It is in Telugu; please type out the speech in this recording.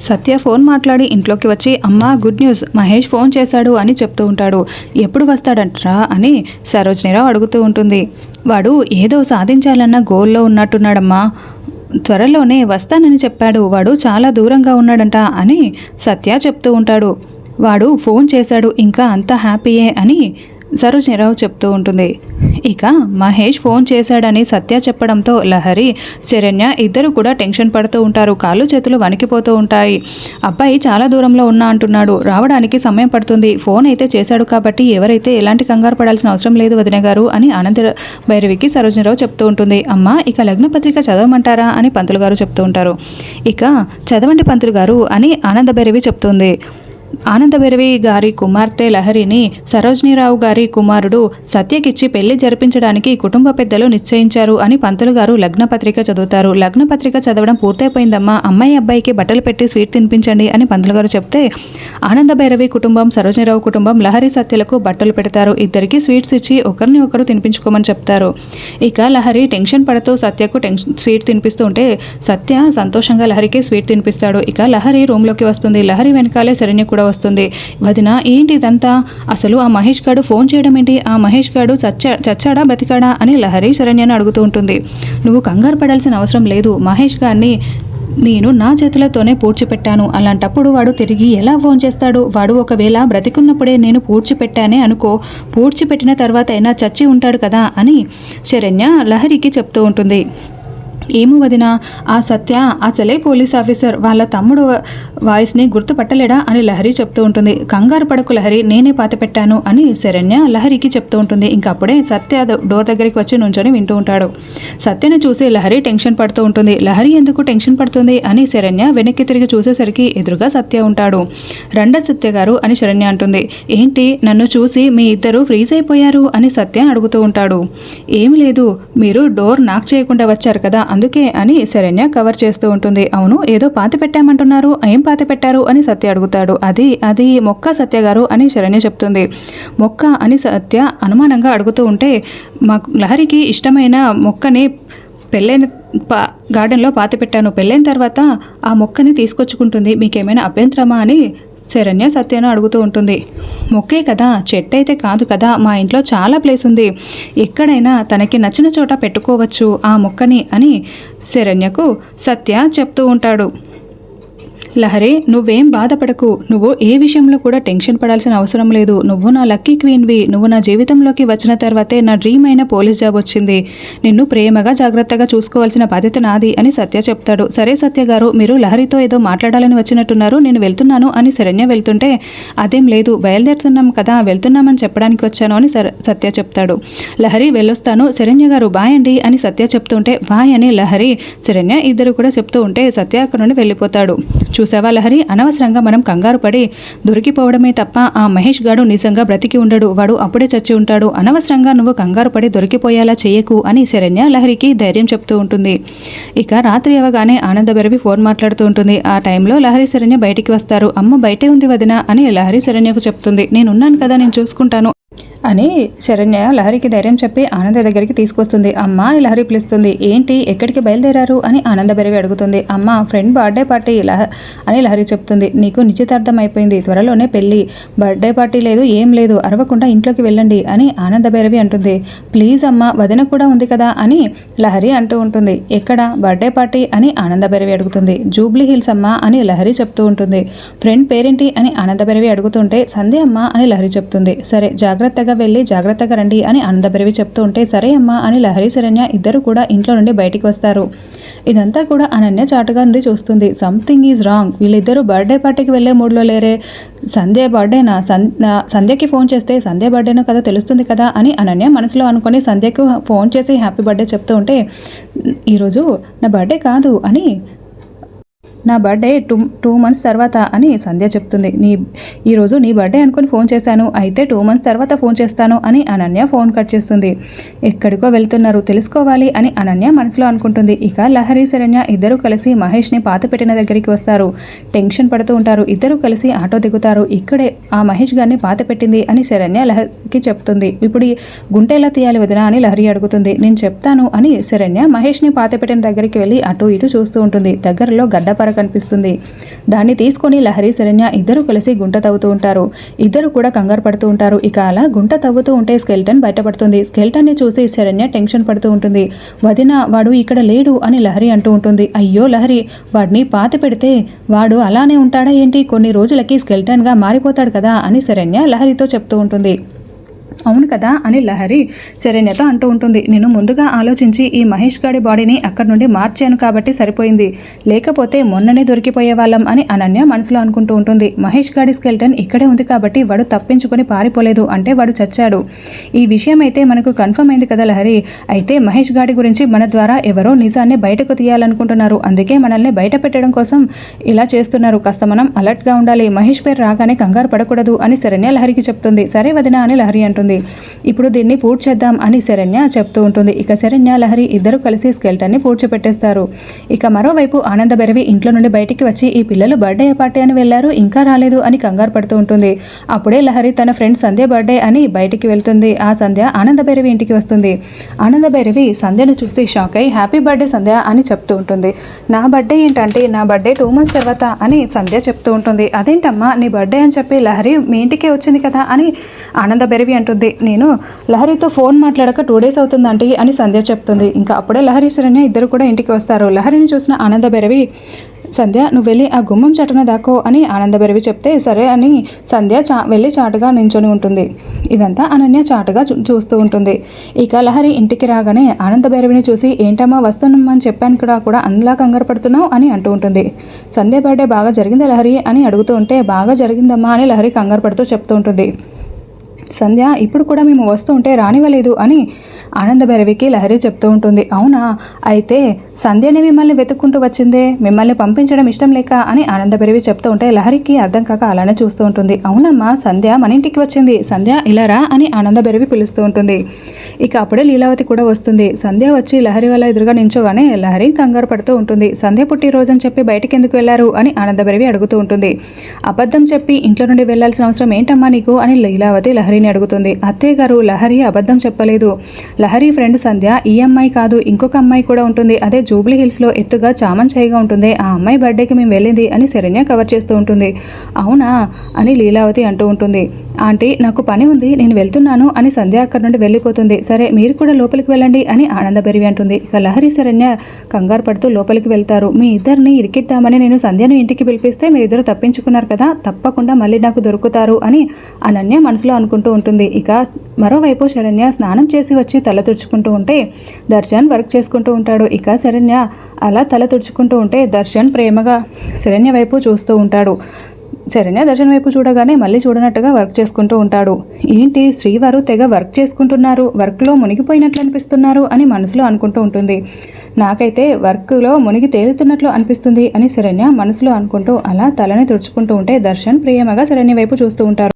సత్య ఫోన్ మాట్లాడి ఇంట్లోకి వచ్చి అమ్మ గుడ్ న్యూస్ మహేష్ ఫోన్ చేశాడు అని చెప్తూ ఉంటాడు. ఎప్పుడు వస్తాడంటరా? అని సరోజినీరావు అడుగుతూ ఉంటుంది. వాడు ఏదో సాధించాలన్న గోల్లో ఉన్నట్టున్నాడమ్మా. త్వరలోనే వస్తానని చెప్పాడు. వాడు చాలా దూరంగా ఉన్నాడంట అని సత్య చెప్తూ ఉంటాడు. వాడు ఫోన్ చేశాడు ఇంకా అంత హ్యాపీయే అని సరోజినీరావు చెప్తూ ఉంటుంది. ఇక మహేష్ ఫోన్ చేశాడని సత్య చెప్పడంతో లహరి శరణ్య ఇద్దరు కూడా టెన్షన్ పడుతూ ఉంటారు. కాళ్ళు చేతులు వణికిపోతూ ఉంటాయి. అబ్బాయి చాలా దూరంలో ఉన్నా అంటున్నాడు. రావడానికి సమయం పడుతుంది. ఫోన్ అయితే చేశాడు కాబట్టి ఎవరైతే ఎలాంటి కంగారు పడాల్సిన అవసరం లేదు వదిన గారు అని ఆనంద భైరవికి సరోజినీరావు చెప్తూ ఉంటుంది. అమ్మ ఇక లగ్న పత్రిక చదవమంటారా అని పంతులు గారు చెప్తూ ఉంటారు. ఇక చదవండి పంతులు గారు అని ఆనంద భైరవి చెప్తుంది. ఆనందభైరవి గారి కుమార్తె లహరిని సరోజినీరావు గారి కుమారుడు సత్యకిచ్చి పెళ్ళి జరిపించడానికి కుటుంబ పెద్దలు నిశ్చయించారు అని పంతులు గారు లగ్నపత్రిక చదువుతారు. లగ్నపత్రిక చదవడం పూర్తయిపోయిందమ్మా. అమ్మాయి అబ్బాయికి బట్టలు పెట్టి స్వీట్ తినిపించండి అని పంతులు గారు చెప్తే ఆనందభైరవి కుటుంబం సరోజినీరావు కుటుంబం లహరి సత్యలకు బట్టలు పెడతారు. ఇద్దరికి స్వీట్స్ ఇచ్చి ఒకరిని ఒకరు తినిపించుకోమని చెప్తారు. ఇక లహరి టెన్షన్ పడుతూ సత్యకు టెన్షన్ స్వీట్ తినిపిస్తూ ఉంటే సత్య సంతోషంగా లహరికి స్వీట్ తినిపిస్తాడు. ఇక లహరి రూమ్లోకి వస్తుంది. లహరి వెనకాలే శరణ్య కూడా వస్తుంది. వదిన ఏంటి ఇదంతా? అసలు ఆ మహేష్ గాడు ఫోన్ చేయడం ఏంటి? ఆ మహేష్ గాడు చచ్చా చచ్చాడా బ్రతికాడా అని లహరి శరణ్యను అడుగుతూ ఉంటుంది. నువ్వు కంగారు పడాల్సిన అవసరం లేదు. మహేష్ గారిని నేను నా చేతులతోనే పూడ్చిపెట్టాను. అలాంటప్పుడు వాడు తిరిగి ఎలా ఫోన్ చేస్తాడు? వాడు ఒకవేళ బ్రతికున్నప్పుడే నేను పూడ్చిపెట్టానే అనుకో పూడ్చిపెట్టిన తర్వాత అయినా చచ్చి ఉంటాడు కదా అని శరణ్య లహరికి చెప్తూ ఉంటుంది. ఏమో వదిన ఆ సత్య అసలే పోలీస్ ఆఫీసర్ వాళ్ళ తమ్ముడు వాయిస్ని గుర్తుపట్టలేడా అని లహరి చెప్తూ ఉంటుంది. కంగారు పడకు లహరి నేనే పాత పెట్టాను అని శరణ్య లహరికి చెప్తూ ఉంటుంది. ఇంకప్పుడే సత్య డోర్ దగ్గరికి వచ్చి నుంచొని వింటూ ఉంటాడు. సత్యను చూసి లహరి టెన్షన్ పడుతూ ఉంటుంది. లహరి ఎందుకు టెన్షన్ పడుతుంది అని శరణ్య వెనక్కి తిరిగి చూసేసరికి ఎదురుగా సత్య ఉంటాడు. రండ సత్య గారు అని శరణ్య అంటుంది. ఏంటి నన్ను చూసి మీ ఇద్దరు ఫ్రీజ్ అయిపోయారు అని సత్య అడుగుతూ ఉంటాడు. ఏం లేదు మీరు డోర్ నాక్ చేయకుండా వచ్చారు కదా అందుకే అని శరణ్య కవర్ చేస్తూ ఉంటుంది. అవును ఏదో పాతి పెట్టామంటున్నారు. ఏం పాతి పెట్టారు అని సత్య అడుగుతాడు. అది అది మొక్క సత్య గారు అని శరణ్య చెప్తుంది. మొక్క అని సత్య అనుమానంగా అడుగుతూ ఉంటే మాకు లహరికి ఇష్టమైన మొక్కని పెళ్ళైన పా గార్డెన్లో పాతి పెట్టాను. పెళ్ళైన తర్వాత ఆ మొక్కని తీసుకొచ్చుకుంటుంది. మీకేమైనా అభ్యంతరమా అని శరణ్య సత్యను అడుగుతూ ఉంటుంది. మొక్కే కదా చెట్టు అయితే కాదు కదా మా ఇంట్లో చాలా ప్లేస్ ఉంది. ఎక్కడైనా తనకి నచ్చిన చోట పెట్టుకోవచ్చు ఆ మొక్కని అని శరణ్యకు సత్య చెప్తూ ఉంటాడు. లహరి నువ్వేం బాధపడకు. నువ్వు ఏ విషయంలో కూడా టెన్షన్ పడాల్సిన అవసరం లేదు. నువ్వు నా లక్కీ క్వీన్వి నువ్వు నా జీవితంలోకి వచ్చిన తర్వాతే నా డ్రీమ్ అయిన పోలీస్ జాబ్ వచ్చింది. నిన్ను ప్రేమగా జాగ్రత్తగా చూసుకోవాల్సిన బాధ్యత నాది అని సత్య చెప్తాడు. సరే సత్య గారు మీరు లహరితో ఏదో మాట్లాడాలని వచ్చినట్టున్నారు. నేను వెళ్తున్నాను అని శరణ్య వెళ్తుంటే అదేం లేదు. బయలుదేరుతున్నాం కదా. వెళ్తున్నామని చెప్పడానికి వచ్చాను అని సత్య చెప్తాడు. లహరి వెళ్ళొస్తాను. శరణ్య గారు బాయ్ అండి అని సత్య చెప్తుంటే బాయ్ అని లహరి శరణ్య ఇద్దరు కూడా చెప్తూ ఉంటే సత్య అక్కడ నుండి వెళ్ళిపోతాడు. చూసావా లహరి? అనవసరంగా మనం కంగారు పడి దొరికిపోవడమే తప్ప ఆ మహేష్ గాడు నిజంగా బ్రతికి ఉండడు. వాడు అప్పుడే చచ్చి ఉంటాడు. అనవసరంగా నువ్వు కంగారు పడి దొరికిపోయేలా చేయకు అని శరణ్య లహరికి ధైర్యం చెప్తూ ఉంటుంది. ఇక రాత్రి అవగానే ఆనందభైరవి ఫోన్ మాట్లాడుతూ ఉంటుంది. ఆ టైంలో లహరి శరణ్య బయటికి వస్తారు. అమ్మ బయటే ఉంది వదిన అని లహరి శరణ్యకు చెప్తుంది. నేనున్నాను కదా నేను చూసుకుంటాను. అని శరణ్య లహరికి ధైర్యం చెప్పి ఆనంద దగ్గరికి తీసుకొస్తుంది. అమ్మ అని లహరి పిలుస్తుంది. ఏంటి ఎక్కడికి బయలుదేరారు? అని ఆనంద బెరవి అడుగుతుంది. అమ్మ ఫ్రెండ్ బర్త్డే పార్టీ లహ అని లహరి చెప్తుంది. నీకు నిశ్చితార్థం అయిపోయింది. త్వరలోనే పెళ్ళి. బర్త్డే పార్టీ లేదు ఏం లేదు. అరవకుండా ఇంట్లోకి వెళ్ళండి అని ఆనంద భైరవి అంటుంది. ప్లీజ్ అమ్మ వదిన కూడా ఉంది కదా అని లహరి అంటూ ఉంటుంది. ఎక్కడ? బర్త్డే పార్టీ అని ఆనంద భైరవి అడుగుతుంది. జూబ్లీ హిల్స్ అమ్మ అని లహరి చెప్తూ ఉంటుంది. ఫ్రెండ్ పేరేంటి? అని ఆనంద భైరవి అడుగుతుంటే సంధ్య అమ్మ అని లహరి చెప్తుంది. సరే జాగ్రత్తగా వెళ్ళి జాగ్రత్తగా రండి అని ఆనంద చెప్తూ ఉంటే సరే అమ్మా అని లహరి శరణ్య ఇద్దరు కూడా ఇంట్లో నుండి బయటికి వస్తారు. ఇదంతా కూడా అనన్య చాటుగా నుండి చూస్తుంది. సంథింగ్ ఈజ్ రాంగ్ వీళ్ళిద్దరూ బర్త్డే పార్టీకి వెళ్ళే మూడ్లో లేరే. సంధ్య బర్త్డేనా? సన్ సంధ్యకి ఫోన్ చేస్తే సంధ్య బర్త్డేనో కదా తెలుస్తుంది కదా అని అనన్య మనసులో అనుకొని సంధ్యకు ఫోన్ చేసి హ్యాపీ బర్త్డే చెప్తూ ఉంటే ఈరోజు నా బర్త్డే కాదు అని నా బర్త్డే టూ టూ మంత్స్ తర్వాత అని సంధ్య చెప్తుంది. నీ ఈరోజు నీ బర్త్డే అనుకుని ఫోన్ చేశాను. అయితే టూ మంత్స్ తర్వాత ఫోన్ చేస్తాను అని అనన్య ఫోన్ కట్ చేస్తుంది. ఎక్కడికో వెళ్తున్నారు తెలుసుకోవాలి అని అనన్య మనసులో అనుకుంటుంది. ఇక లహరి శరణ్య ఇద్దరు కలిసి మహేష్ని పాత పెట్టిన దగ్గరికి వస్తారు. టెన్షన్ పడుతూ ఉంటారు. ఇద్దరు కలిసి ఆటో దిగుతారు. ఇక్కడే ఆ మహేష్ గారిని పాత పెట్టింది అని శరణ్య లహరికి చెప్తుంది. ఇప్పుడు గుంట ఎలా తీయాలి వదినా అని లహరి అడుగుతుంది. నేను చెప్తాను అని శరణ్య మహేష్ని పాత పెట్టిన దగ్గరికి వెళ్ళి అటు ఇటు చూస్తూ ఉంటుంది. దగ్గరలో గడ్డపర కాడ కనిపిస్తుంది. దాన్ని తీసుకొని లహరి శరణ్య ఇద్దరు కలిసి గుంట తవ్వుతూ ఉంటారు. ఇద్దరు కూడా కంగారు పడుతూ ఉంటారు. ఇక అలా గుంట తవ్వుతూ ఉంటే స్కెల్టన్ బయటపడుతుంది. స్కెల్టన్ని చూసి శరణ్య టెన్షన్ పడుతూ ఉంటుంది. వదిన వాడు ఇక్కడ లేడు అని లహరి అంటూ ఉంటుంది. అయ్యో లహరి వాడిని పాతి పెడితే వాడు అలానే ఉంటాడా ఏంటి? కొన్ని రోజులకి స్కెల్టన్గా మారిపోతాడు కదా అని శరణ్య లహరితో చెప్తూ ఉంటుంది. అవును కదా అని లహరి శరణ్యత అంటూ ఉంటుంది. నేను ముందుగా ఆలోచించి ఈ మహేష్ గాడి బాడీని అక్కడి నుండి మార్చాను కాబట్టి సరిపోయింది. లేకపోతే మొన్ననే దొరికిపోయే వాళ్ళం అని అనన్య మనసులో అనుకుంటూ ఉంటుంది. మహేష్ గాడి స్కెల్టన్ ఇక్కడే ఉంది కాబట్టి వాడు తప్పించుకొని పారిపోలేదు అంటే వాడు చచ్చాడు. ఈ విషయం అయితే మనకు కన్ఫర్మ్ అయింది కదా లహరి. అయితే మహేష్ గాడి గురించి మన ద్వారా ఎవరో నిజాన్ని బయటకు తీయాలనుకుంటున్నారు. అందుకే మనల్ని బయట పెట్టడం కోసం ఇలా చేస్తున్నారు. కాస్త మనం అలర్ట్గా ఉండాలి. మహేష్ పేరు రాగానే కంగారు పడకూడదు అని శరణ్య లహరికి చెప్తుంది. సరే వదిన అని లహరి అంటుంది. ఇప్పుడు దీన్ని పూర్తి చేద్దాం అని శరణ్య చెప్తూ ఉంటుంది. ఇక శరణ్య లహరి ఇద్దరు కలిసి స్కెల్టన్ని పూడ్చిపెట్టేస్తారు ఇక మరోవైపు ఆనంద బెరవి ఇంట్లో నుండి బయటికి వచ్చి ఈ పిల్లలు బర్త్డే పార్టీ అని వెళ్ళారు ఇంకా రాలేదు అని కంగారు పడుతూ ఉంటుంది. అప్పుడే లహరి తన ఫ్రెండ్ సంధ్య బర్త్డే అని బయటికి వెళ్తుంది. ఆ సంధ్య ఆనంద భైరవి ఇంటికి వస్తుంది. ఆనంద భైరవి సంధ్యను చూసి షాక్ అయి హ్యాపీ బర్త్డే సంధ్య అని చెప్తూ ఉంటుంది. నా బర్త్డే ఏంటంటే? నా బర్త్డే టూ మంత్స్ తర్వాత అని సంధ్య చెప్తూ ఉంటుంది. అదేంటమ్మా నీ బర్త్డే అని చెప్పి లహరి మీ ఇంటికే వచ్చింది కదా అని ఆనంద భైరవి అంటుంది. నేను లహరితో ఫోన్ మాట్లాడక టూ డేస్ అవుతుందంటే అని సంధ్య చెప్తుంది. ఇంకా అప్పుడే లహరి శరణ్య ఇద్దరు కూడా ఇంటికి వస్తారు. లహరిని చూసిన ఆనంద భైరవి సంధ్య నువ్వు వెళ్ళి ఆ గుమ్మం చాటున దాకో అని ఆనందభైరవి చెప్తే సరే అని సంధ్య చా వెళ్ళి చాటుగా నించొని ఉంటుంది. ఇదంతా అనన్య చాటుగా చూస్తూ ఉంటుంది. ఇక లహరి ఇంటికి రాగానే ఆనందభైరవిని చూసి ఏంటమ్మా వస్తున్నామని అని చెప్పాను కూడా కూడా అందులా కంగారు పడుతున్నావు అని అంటూ ఉంటుంది. సంధ్య బర్త్డే బాగా జరిగిందా లహరి అని అడుగుతూ ఉంటే బాగా జరిగిందమ్మా అని లహరి కంగారు పడుతూ చెప్తూ ఉంటుంది. సంధ్య ఇప్పుడు కూడా మేము వస్తూ ఉంటే రానివ్వలేదు అని ఆనందభైరవికి లహరి చెప్తూ ఉంటుంది. అవునా? అయితే సంధ్యనే మిమ్మల్ని వెతుక్కుంటూ వచ్చిందే మిమ్మల్ని పంపించడం ఇష్టం లేక అని ఆనందభైరవి చెప్తూ ఉంటే లహరికి అర్థం కాక అలానే చూస్తూ ఉంటుంది. అవునమ్మా సంధ్య మన ఇంటికి వచ్చింది. సంధ్య ఇలారా అని ఆనందభైరవి పిలుస్తూ ఉంటుంది. ఇక అప్పుడే లీలావతి కూడా వస్తుంది. సంధ్య వచ్చి లహరి వల్ల ఎదురుగా నించోగానే లహరి కంగారు పడుతూ ఉంటుంది. సంధ్య పుట్టినరోజు అని చెప్పి బయటికి ఎందుకు వెళ్ళారు అని ఆనందభైరవి అడుగుతూ ఉంటుంది. అబద్ధం చెప్పి ఇంట్లో నుండి వెళ్ళాల్సిన అవసరం ఏంటమ్మా నీకు అని లీలావతి లహరిని అడుగుతుంది. అత్తయ్య గారు లహరి అబద్ధం చెప్పలేదు. లహరి ఫ్రెండ్ సంధ్య ఈ అమ్మాయి కాదు ఇంకొక అమ్మాయి కూడా ఉంటుంది. అదే జూబ్లీ హిల్స్లో ఎత్తుగా చామన్ ఛాయ్గా ఉంటుంది. ఆ అమ్మాయి బర్త్డేకి మేము వెళ్ళింది అని శరణ్య కవర్ చేస్తూ ఉంటుంది. అవునా? అని లీలావతి అంటూ ఉంటుంది. ఆంటీ నాకు పని ఉంది. నేను వెళ్తున్నాను అని సంధ్య అక్కడి నుండి వెళ్ళిపోతుంది. సరే మీరు కూడా లోపలికి వెళ్ళండి అని ఆనందభరివి అంటుంది. ఇక లహరి శరణ్య కంగారు పడుతూ లోపలికి వెళ్తారు. మీ ఇద్దరిని ఇరికిద్దామని నేను సంధ్యను ఇంటికి పిలిపిస్తే మీరిద్దరు తప్పించుకున్నారు కదా తప్పకుండా మళ్ళీ నాకు దొరుకుతారు అని అనన్య మనసులో అనుకుంటూ ఉంటుంది. ఇక మరోవైపు శరణ్య స్నానం చేసి వచ్చి తల తుడుచుకుంటూ ఉంటే దర్శన్ వర్క్ చేసుకుంటూ ఉంటాడు. ఇక శరణ్య అలా తల తుడుచుకుంటూ ఉంటే దర్శన్ ప్రేమగా శరణ్య వైపు చూస్తూ ఉంటాడు. శరణ్య దర్శన్ వైపు చూడగానే మళ్ళీ చూడనట్టుగా వర్క్ చేసుకుంటూ ఉంటాడు. ఏంటి శ్రీవారు తెగ వర్క్ చేసుకుంటున్నారు? వర్క్లో మునిగిపోయినట్లు అనిపిస్తున్నారు అని మనసులో అనుకుంటూ ఉంటుంది. నాకైతే వర్క్లో మునిగి తేలుతున్నట్లు అనిపిస్తుంది అని శరణ్య మనసులో అనుకుంటూ అలా తలని తుడుచుకుంటూ ఉంటే దర్శన్ ప్రియమగా శరణ్య వైపు చూస్తూ ఉంటారు